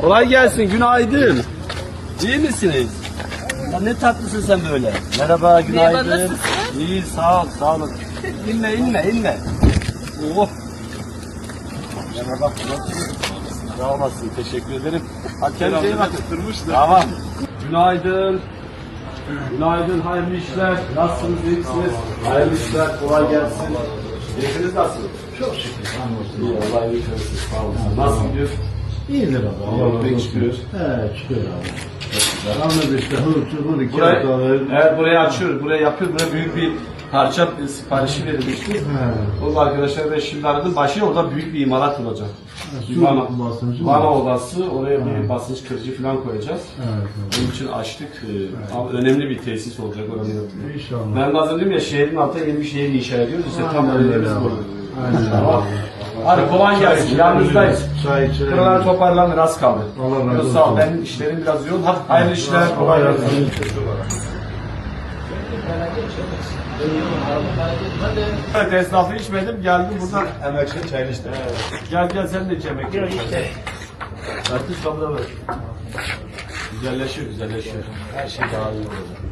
Kolay gelsin, günaydın. İyi misiniz? Ya ne tatlısın sen böyle. Merhaba, günaydın. Merhaba, nasılsın? İyi, sağ ol, sağ olun. İnme, inme, inme. Oh. Merhaba, nasılsın? Sağ olasın, teşekkür ederim. Hadi kendinize iyi bakın. Tamam. Günaydın. Günaydın, hayırlı işler. Nasılsınız, iyi misiniz? Hayırlı işler, kolay gelsin. Keyfiniz nasıl? Çok şükür. İyi, Allah. Sağ olun. Nasıl gidiyor? İyidir abi. Allah Pek şükür. He şükür abi. Yalnız işte hır hır iki Burayı, evet burayı açıyoruz, burayı yapıyoruz. Buraya büyük bir parça siparişi verilmişti. O arkadaşlar da şimdi aradım. Başı orada büyük bir imalat olacak. Su Vana? Vana odası, oraya bir basınç kırıcı falan koyacağız. Evet, evet. Bunun için açtık. Ee, ama önemli bir tesis olacak oranın yapımı. İnşallah. Ben bazen diyorum ya şehrin altında yeni bir şehir inşa ediyoruz. İşte tam öyle bu. Aynen. Hadi kolay gelsin. İçelim. Buralar toparlanır az kaldı. Allah razı olsun. Sağ ol. Benim işlerim biraz yoğun. Hadi hayırlı işler. Kolay gelsin. Evet esnafı içmedim geldim buradan. Emekçi çayını işte. Gel gel sen de iç işte. Artık sabra ver. Güzelleşiyor güzelleşiyor. Her şey daha iyi olacak.